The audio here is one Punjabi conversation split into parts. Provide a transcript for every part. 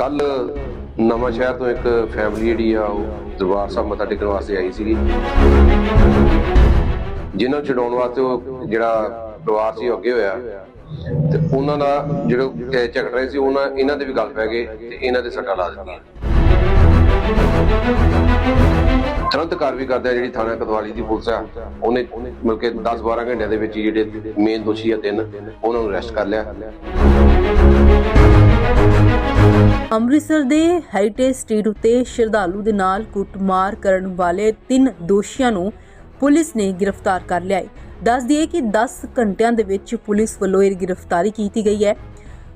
ਕੱਲ ਨਵਾਂ ਸ਼ਹਿਰ ਤੋਂ ਇੱਕ ਫੈਮਿਲੀ ਜਿਹੜੀ ਆ, ਉਹ ਦਰਬਾਰ ਸਾਹਿਬ ਮੱਥਾ ਟੇਕਣ ਵਾਸਤੇ ਆਈ ਸੀਗੀ। ਜਿਨ੍ਹਾਂ ਨੂੰ ਛਡਾਉਣ ਵਾਸਤੇ ਉਹ ਜਿਹੜਾ ਪਰਿਵਾਰ ਸੀ, ਉਹ ਅੱਗੇ ਹੋਇਆ। ਤੇ ਉਹਨਾਂ ਦਾ ਜਿਹੜੇ ਅਹ ਝਗੜ ਰਹੇ ਸੀ, ਉਹਨਾਂ, ਇਹਨਾਂ ਦੇ ਵੀ ਗੱਲ ਪੈ ਗਏ ਤੇ ਇਹਨਾਂ ਦੇ ਸੱਟਾਂ ਲਾ ਦਿੱਤੀਆਂ। ਤੁਰੰਤ ਕਾਰਵਾਈ ਕਰਦੇ ਜਿਹੜੀ ਥਾਣਾ ਕਤਵਾਲੀ ਦੀ ਪੁਲਿਸ ਆ, ਉਹਨੇ ਮਿਲ ਕੇ 10-12 ਘੰਟਿਆਂ ਦੇ ਵਿੱਚ ਹੀ ਜਿਹੜੇ ਮੇਨ ਦੋਸ਼ੀ ਆ ਤਿੰਨ, ਉਹਨਾਂ ਨੂੰ ਅਰੈਸਟ ਕਰ ਲਿਆ। ਅੰਮ੍ਰਿਤਸਰ ਦੇ ਹੈਰੀਟੇਜ ਸਟਰੀਟ ਉਤੇ ਸ਼ਰਧਾਲੂ ਦੇ ਨਾਲ ਕੁੱਟਮਾਰ ਕਰਨ ਵਾਲੇ ਤਿੰਨ ਦੋਸ਼ੀਆਂ ਨੂੰ ਪੁਲਿਸ ਨੇ ਗ੍ਰਿਫਤਾਰ ਕਰ ਲਿਆ ਹੈ। ਦੱਸ ਦਈਏ ਕਿ 10 ਘੰਟਿਆਂ ਦੇ ਵਿੱਚ ਪੁਲਿਸ ਵੱਲੋਂ ਇਹ ਗ੍ਰਿਫਤਾਰੀ ਕੀਤੀ ਗਈ ਹੈ।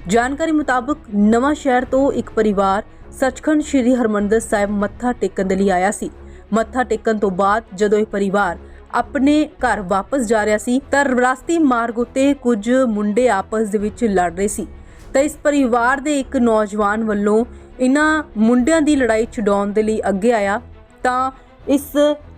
ਜਾਣਕਾਰੀ ਮੁਤਾਬਕ ਨਵਾਂ ਸ਼ਹਿਰ ਤੋਂ ਇੱਕ ਪਰਿਵਾਰ ਸੱਚਖੰਡ ਸ੍ਰੀ ਹਰਮੰਦਰ ਸਾਹਿਬ ਮੱਥਾ ਟੇਕਣ ਦੇ ਲਈ ਆਇਆ ਸੀ। ਮੱਥਾ ਟੇਕਣ ਤੋਂ ਬਾਅਦ ਜਦੋਂ ਇਹ ਪਰਿਵਾਰ ਆਪਣੇ ਘਰ ਵਾਪਸ ਜਾ ਰਿਹਾ ਸੀ ਤਾਂ ਰਸਤੀ ਮਾਰਗ ਉਤੇ ਕੁਝ ਮੁੰਡੇ ਆਪਸ ਦੇ ਵਿੱਚ ਲੜ ਰਹੇ ਸੀ। ਤਾਂ ਇਸ ਪਰਿਵਾਰ ਦੇ ਇੱਕ ਨੌਜਵਾਨ ਵੱਲੋਂ ਇਹਨਾਂ ਮੁੰਡਿਆਂ ਦੀ ਲੜਾਈ ਛਡਾਉਣ ਦੇ ਲਈ ਅੱਗੇ ਆਇਆ, ਤਾਂ ਇਸ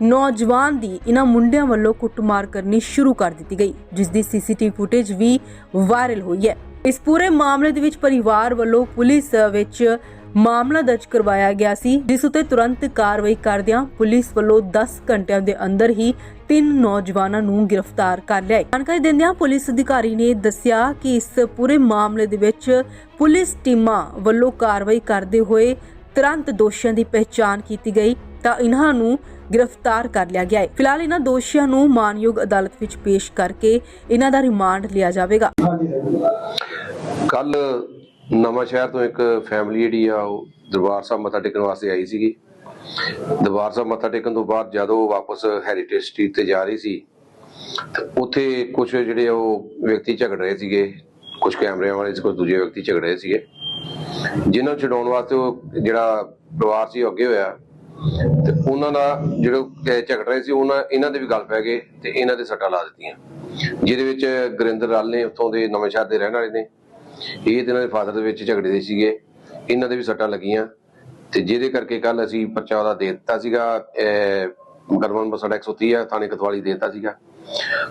ਨੌਜਵਾਨ ਦੀ ਇਹਨਾਂ ਮੁੰਡਿਆਂ ਵੱਲੋਂ ਕੁੱਟਮਾਰ ਕਰਨੀ ਸ਼ੁਰੂ ਕਰ ਦਿੱਤੀ ਗਈ, ਜਿਸ ਦੀ ਸੀਸੀਟੀਵੀ ਫੁਟੇਜ ਵੀ ਵਾਇਰਲ ਹੋਈ ਹੈ। ਇਸ ਪੂਰੇ ਮਾਮਲੇ ਦੇ ਵਿੱਚ ਪਰਿਵਾਰ ਵੱਲੋਂ ਪੁਲਿਸ ਵਿੱਚ ਮਾਮਲਾ ਦਰਜ ਕਰਵਾਇਆ ਗਿਆ ਸੀ ਜਿਸ ਉਤੇ ਤੁਰੰਤ ਕਾਰਵਾਈ ਕਰਦਿਆਂ ਪੁਲਿਸ ਵੱਲੋਂ 10 ਘੰਟਿਆਂ ਦੇ ਅੰਦਰ ਹੀ ਤਿੰਨ ਨੌਜਵਾਨਾਂ ਨੂੰ ਗ੍ਰਿਫਤਾਰ ਕਰ ਲਿਆ ਹੈ ਜਾਣਕਾਰੀ ਦਿੰਦਿਆਂ ਪੁਲਿਸ ਅਧਿਕਾਰੀ ਨੇ ਦੱਸਿਆ ਕਿ ਇਸ ਪੂਰੇ ਮਾਮਲੇ ਦੇ ਵਿੱਚ ਪੁਲਿਸ ਟੀਮਾਂ ਵੱਲੋਂ ਕਾਰਵਾਈ ਕਰਦੇ ਹੋਏ ਤੁਰੰਤ ਦੋਸ਼ੀਆਂ ਦੀ ਪਹਿਚਾਣ ਕੀਤੀ ਗਈ ਤਾਂ ਇਹਨਾਂ ਨੂੰ ਗ੍ਰਿਫਤਾਰ ਕਰ ਲਿਆ ਗਿਆ ਹੈ। ਫਿਲਹਾਲ ਇਹਨਾਂ ਦੋਸ਼ੀਆਂ ਨੂੰ ਮਾਨਯੋਗ ਅਦਾਲਤ ਵਿੱਚ ਪੇਸ਼ ਕਰਕੇ ਇਹਨਾਂ ਦਾ ਰਿਮਾਂਡ ਲਿਆ ਜਾਵੇਗਾ। ਕੱਲ ਨਵਾਂ ਸ਼ਹਿਰ ਤੋਂ ਇੱਕ ਫੈਮਿਲੀ ਜਿਹੜੀ ਆ ਉਹ ਦਰਬਾਰ ਸਾਹਿਬ ਮੱਥਾ ਟੇਕਣ ਵਾਸਤੇ ਆਈ ਸੀਗੀ। ਦਰਬਾਰ ਸਾਹਿਬ ਮੱਥਾ ਟੇਕਣ ਤੋਂ ਬਾਅਦ ਜਦੋਂ ਉਹ ਵਾਪਸ ਹੈਰੀਟੇਜ ਸਟਰੀਟ ਤੇ ਜਾ ਰਹੀ ਸੀ, ਤੇ ਉੱਥੇ ਕੁਝ ਜਿਹੜੇ ਉਹ ਵਿਅਕਤੀ ਝਗੜ ਰਹੇ ਸੀਗੇ। ਕੁਝ ਕੈਮਰਿਆਂ ਵਾਲੇ ਸੀ ਕੁਝ ਦੂਜੇ ਵਿਅਕਤੀ ਝਗੜ ਰਹੇ ਸੀਗੇ। ਜਿਨ੍ਹਾਂ ਨੂੰ ਛਡਾਉਣ ਵਾਸਤੇ ਉਹ ਜਿਹੜਾ ਪਰਿਵਾਰ ਸੀ ਉਹ ਅੱਗੇ ਹੋਇਆ। ਤੇ ਉਹਨਾਂ ਦਾ ਜਿਹੜੇ ਝਗੜ ਰਹੇ ਸੀ, ਉਹਨਾਂ, ਇਹਨਾਂ ਦੇ ਵੀ ਗੱਲ ਪੈ ਗਏ ਤੇ ਇਹਨਾਂ ਦੇ ਸੱਟਾਂ ਲਾ ਦਿੱਤੀਆਂ। ਜਿਹਦੇ ਵਿੱਚ ਗੁਰਿੰਦਰ ਲਾਲ ਨੇ, ਉੱਥੋਂ ਦੇ ਨਵੇਂ ਸ਼ਹਿਰ ਦੇ ਰਹਿਣ ਵਾਲੇ ਨੇ। ਇਹ ਤੇ ਇਹਨਾਂ ਦੇ ਫਾਦਰ ਦੇ ਵਿੱਚ ਝਗੜੇ ਸੀਗੇ। ਇਹਨਾਂ ਦੇ ਵੀ ਸੱਟਾਂ ਲੱਗੀਆਂ। ਤੇ ਜਿਹਦੇ ਕਰਕੇ ਕੱਲ ਅਸੀਂ ਪਰਚਾ ਉਹਦਾ ਦੇ ਦਿੱਤਾ ਸੀਗਾ, ਅਹ, ਮੁਕੱਦਮਾ 130 ਆ, ਥਾਣੇ ਕਤਵਾਲੀ ਦੇ ਦਿੱਤਾ ਸੀਗਾ।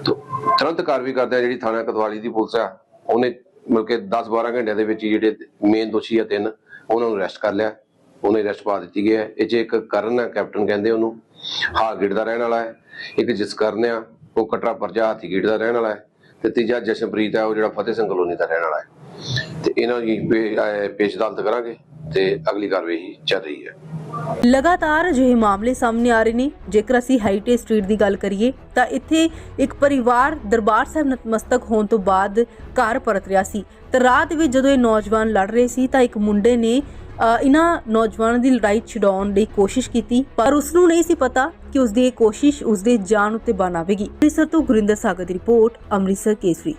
ਤੋ ਤੁਰੰਤ ਕਾਰਵਾਈ ਕਰਦਿਆਂ ਜਿਹੜੀ ਥਾਣਾ ਕਤਵਾਲੀ ਦੀ ਪੁਲਿਸ ਆ, ਉਹਨੇ ਮਤਲਬ ਕੇ 10-12 ਘੰਟਿਆਂ ਦੇ ਵਿੱਚ ਜਿਹੜੇ ਮੇਨ ਦੋਸ਼ੀ ਆ ਤਿੰਨ, ਉਹਨਾਂ ਨੂੰ ਅਰੈਸਟ ਕਰ ਲਿਆ। ਉਹਨੇ ਅਰੈਸਟ ਪਾ ਦਿੱਤੀ ਗਈ ਹੈ। ਇਹ 'ਚ ਇੱਕ ਕਰਨ ਆ ਕੈਪਟਨ ਕਹਿੰਦੇ ਉਹਨੂੰ। ਹਾਲਗੇਟ ਦਾ ਰਹਿਣ ਵਾਲਾ ਹੈ। ਇੱਕ ਜਸਕਰਨ ਆ, ਉਹ ਕਟਰਾ ਪਰਜਾ ਹਾਥੀਗੇਟ ਦਾ ਰਹਿਣ ਵਾਲਾ ਹੈ। ਤੇ ਤੀਜਾ ਜਸ਼ਨਪ੍ਰੀਤ ਹੈ, ਉਹ ਜਿਹੜਾ ਫਤਿਹ ਸਿੰਘ ਕਲੋਨੀ ਦਾ ਰਹਿਣ ਵਾਲਾ ਹੈ। ਤੇ ਇਹਨਾਂ ਦੀ ਪੇਸ਼ ਅਦਾਲਤ ਕਰਾਂਗੇ। ਤੇ ਅਗਲੀ ਕਾਰਵਾਈ ਚੱਲ ਰਹੀ ਹੈ ਲਗਾਤਾਰ ਅਜਿਹੇ ਮਾਮਲੇ ਸਾਹਮਣੇ ਆ ਰਹੇ ਨੇ। ਜੇਕਰ ਅਸੀਂ ਹਾਈਟੇ ਸਟਰੀਟ ਦੀ ਗੱਲ ਕਰੀਏ ਤਾਂ ਇੱਥੇ ਇੱਕ ਪਰਿਵਾਰ ਦਰਬਾਰ ਸਾਹਿਬ ਨਤਮਸਤਕ ਹੋਣ ਤੋਂ ਬਾਅਦ ਘਰ ਪਰਤ ਰਿਹਾ ਸੀ। ਤੇ ਰਾਤ ਵਿੱਚ ਜਦੋਂ ਇਹ ਨੌਜਵਾਨ ਲੜ ਰਹੇ ਸੀ ਤਾਂ ਇੱਕ ਮੁੰਡੇ ਨੇ ਅ, ਇਹਨਾਂ ਨੌਜਵਾਨਾਂ ਦੀ ਲੜਾਈ ਛਡਾਉਣ ਦੀ ਕੋਸ਼ਿਸ਼ ਕੀਤੀ ਪਰ ਉਸ ਨੂੰ ਨਹੀਂ ਸੀ ਪਤਾ ਕਿ ਉਸ ਦੀ ਇਹ ਕੋਸ਼ਿਸ਼ ਉਸ ਦੇ ਜਾਨ ਉੱਤੇ ਬਣ ਆਵੇਗੀ। ਅੰਮ੍ਰਿਤਸਰ ਤੋਂ ਗੁਰਿੰਦਰ ਸਾਗਰ ਦੀ ਰਿਪੋਰਟ ਅੰਮ੍ਰਿਤਸਰ ਕੇਸਰੀ।